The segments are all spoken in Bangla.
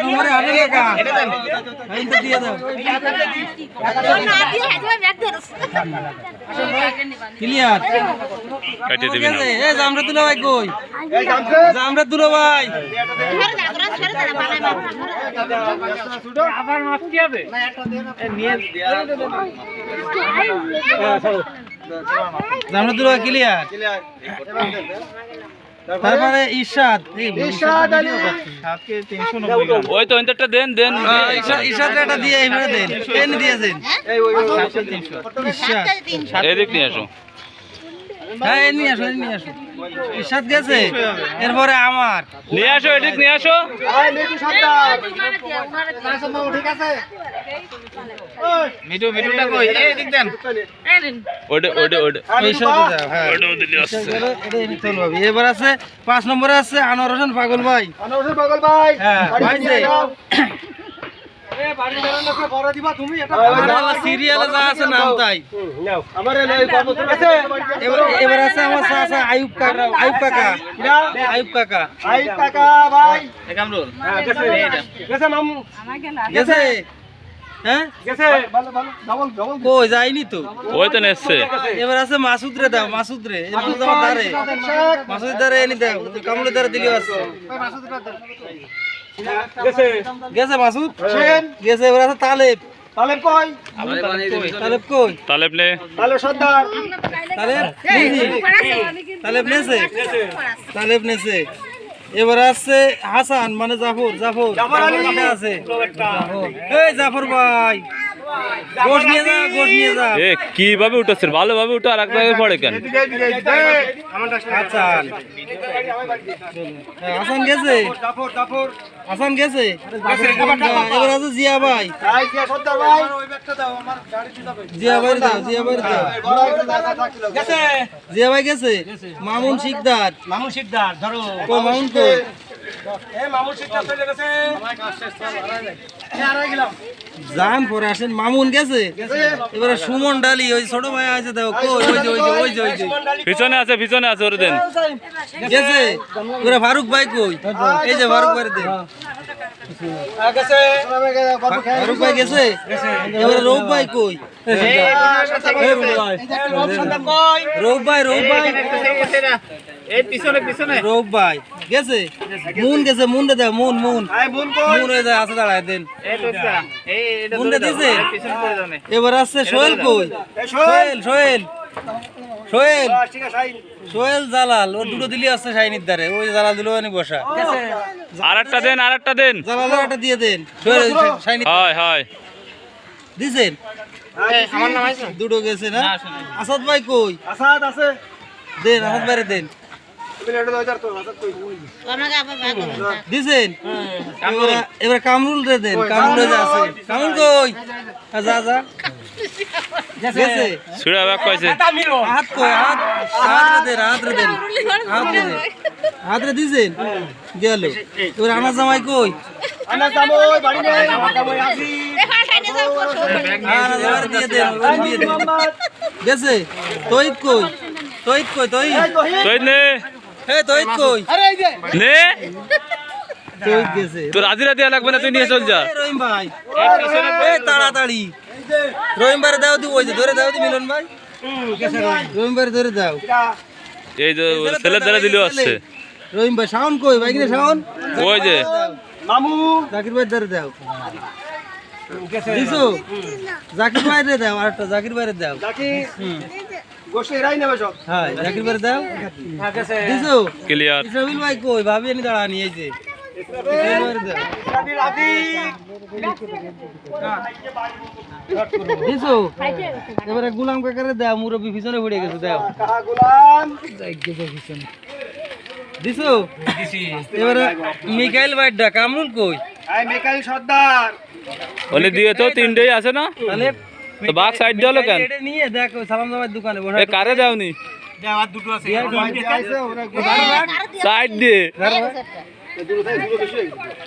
নম্বরে আনে কাকা এই তো দিয়ে দাও। ক্লিয়ার? দিবি না। এ জামরা তুলো ভাই কই? জামরা তুলো ভাই। জামরা তুলো ভাই ক্লিয়ার। তারপরে ঈশাদ ঈশাদ আলী। ওই তো ইন্টারটা দেন দেন। ঈশাদ ঈশাদ এটা দিয়ে এইভাবে দেন। পেন দিয়েছেন ঈশাদ এদিক নিয়ে আসো। হ্যাঁ এই নিয়ে আসো এই নিয়ে আসো। ঈশাদ গেছে। এরপরে আমার। নিয়ে আসো এদিক নিয়ে আসো। মিঠু মিঠুটা কই? এদিক দেন। ওইটা ওইটা ওইটা। ঈশাদ দাও হ্যাঁ। দিলে আসছে। ঈশাদ এটা চলো ভাবি। এবার আছে পাঁচ নম্বরে আছে আনোয়ার হোসেন পাগল ভাই। পাগল ভাই। হ্যাঁ ভাই যে। সিরিয়ালে যা আছে নাম তাই। আমার এই কর্মচারী আছে? এবার এবার আছে আমার চাচা আয়ুব কাকা আয়ুব কাকা। আয়ুব কাকা। ভাই। টাকা ভাই কামরুল গেছে। মামু। গেছে? হ্যাঁ? গেছে। ভালো ভালো ডাবল ডাবল কই যায়নি তো? ওই তো নেছে এবার আছে মাসুদ রে দাও মাসুদ রে এই মাসুদ আমার দারে। মাসুদ দারে এনে দাও কামরুল দারে দিলিও আছে। গেছে? গেছে মাসুদ? গেছে এবার আছে তালেব। তালেব কই? তালেব কই? তালেব নে। তালেব সর্দার। তালেব তালেব নেছে? তালেব নেছে? এবার আছে হাসান মানে জাফর জাফর। জাফর আছে। এই জাফর ভাই। গোশ নিয়ে যা গোশ নিয়ে যা। এ কীভাবে উঠেছে ভালোভাবে উঠে আর একবার পড়ে কেন? আচ্ছা হাসান। হাসান গেছে? জাফর জাফর। হাসান গেছে? এবার আছে জিয়া ভাই। জিয়া ভাই। দাও জিয়া ভাই। জিয়া ভাই গেছে? মামুন শিকদার। মামুন শিকদার ধরো। মামুন কই? এ মামু শিকদার চলে গেছে। আর গেলাম জান পরে আসেন মামুন গেছে। এবারে সুমন ডালি ওই ছোট ভাই আছে দেখো কই ওই যে ওই যে ওই যে ওই যে। পিছনে আছে পিছনে আছে ওরে দেন। গেছে। এবারে ফারুক ভাই কই? এই যে ফারুক ভাই দেন গেছে। ফারুক ভাই গেছে? এবারে রৌফ ভাই কই? রৌফ ভাই রৌফ ভাই। এই পিছনে পিছনে। রৌফ ভাই গেছে? মুন গেছে মুন রে মুন মুন। আই বোন কই? মুন হয়ে যায় আছে দাঁড়ায় দেন। এই তোটা এই এটা মুন রে দিছে? পিছনে করে দাও এবার আসছে সোহেল কই? সোহেল! সোহেল সোহেল! সোহেল! ঠিক আছে আই সোহেল জালাল ওর দুটো দিলি আসছে শাইনির দ্বারে ওই জালাল দিল বসা। আর একটা দেন আর একটা দেন। জালাল একটা দিয়ে দেন। সোহেল শাইনি হয় হয়। দিছেন? আমার নাম আছে? দুটো গেছে না? আসাদ ভাই কই? আসাদ আছে। দেন আসাদ ভাই দেন। দিছেন? এবার এবার কামরুল রে দেন কামরুল রে আছে। কামরুল কই? আ, যা যা। সুরা ব্যাগ কইছে হাত কই? হাত হাত রে দেন হাত রে দেন। হাত রে দেন। হাত রে দিছেন? গেল। এবার আনা জামাই কই? আনা জামই বাড়ি নেই। আমার জামই আসি দেন গেছে? তৈত কই? তৈত কই? তৈত তুই নে তৈত কই তোর হাজিরা দেওয়া লাগবে না তুই নিয়ে চল যা। রহিম ভাই। তাড়াতাড়ি। রহিম ভাই দাও ওই যে ধরে দাও দি মিলন ভাই। রহিম। ভাই ধরে দাও। এই যে ছেলের দ্বারা দিলেও আসছে। রহিম ভাই শাওন কই? ভাই কিনে শাওন? ওই যে। মামু। জাকির ভাই ধরে দাও। দিছো জাকির ভাই রে দাও আরেকটা জাকির ভাই রে দাও। জাকির। গুলাম কাকারে দাও মুরব্বি পিছনে পড়ে গেছে দাও। গোলাম দিছো এবারে মিকাইল ভাইডা কামুন কই? আই মেকাইল সর্দার। ওনে দিয়ে তো তিনটেই আছে না? তাহলে তো বাঘ সাইড দিও কেন এটা নিয়ে দেখো সালাম দোকানে। এ কারে দাওনি ওরা সাইড দিয়ে।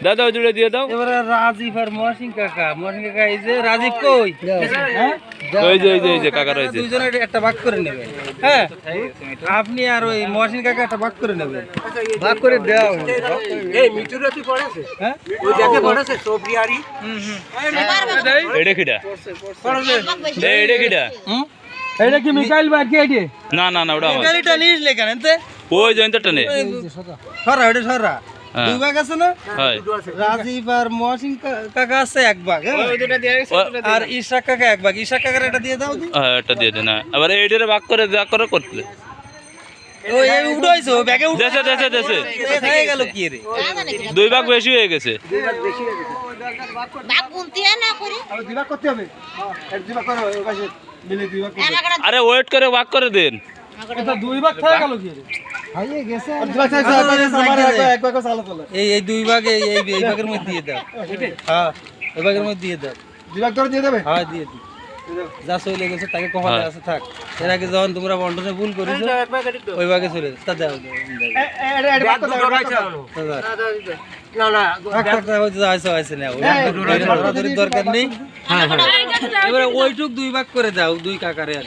দাদা ওই দুটো দিয়ে দাও। এবারে রাজীব আর মহসিন কাকা। মহসিন কাকা এই যে রাজীব কই? হ্যাঁ? ওই যে ওই যে ওই যে কাকা রয়েছে। দুইজনে একটা ভাগ করে নেবেন। হ্যাঁ? আপনি আর ওই মহসিন কাকা একটা ভাগ করে নেবেন। ভাগ করে দেওয়া হবে। হ্যাঁ? এটা কিটা? এই, এটা কিটা? হুম? এটা কি মিকাইল বা কে এটি না না না ওটা গাড়িটা নিস লেখান এনতে ওই জয়ন্তটা নে। সরা ওটা সরা। দুই ভাগ আছে না? হয়। রাজীব আর কাকা আছে এক ভাগ হ্যাঁ? আর ইশাক কাকা এক ভাগ। ইশাক কাকার এটা দিয়ে দাও হ্যাঁ, একটা দিয়ে দেন হ্যাঁ। আবার এইটারে ভাগ করে করতে। ও এই উঠাইছো ব্যাগে উঠে দেশে দেশে দেশে হয়ে গেল কি রে? দুই ভাগ বেশি হয়ে গেছে। আর ওয়েট করে ভাগ করে। দেন। দুই ভাগ গেল কি রে আর দুই ভাগ থাকছে, এক ভাগ আছে, আমার এক ভাগ- এক ভাগ আছে, আলাদা আলাদা। এই এই দুই ভাগ এই এই এই ভাগের মধ্যে দিয়ে দাও। হ্যাঁ এই ভাগের মধ্যে দিয়ে দাও। দুই ভাগ করে দিয়ে দেবে? হ্যাঁ দিয়ে দিই। যা চলে গেছে তাকে কপালে হ্যাঁ। আছে থাক। এর আগে যখন তোমরা বন্টনে ভুল করেছ ওই ভাগে চলে তা দাও দরকার নেই। এবারে ওইটুক দুই ভাগ করে দাও দুই কাকারে আর।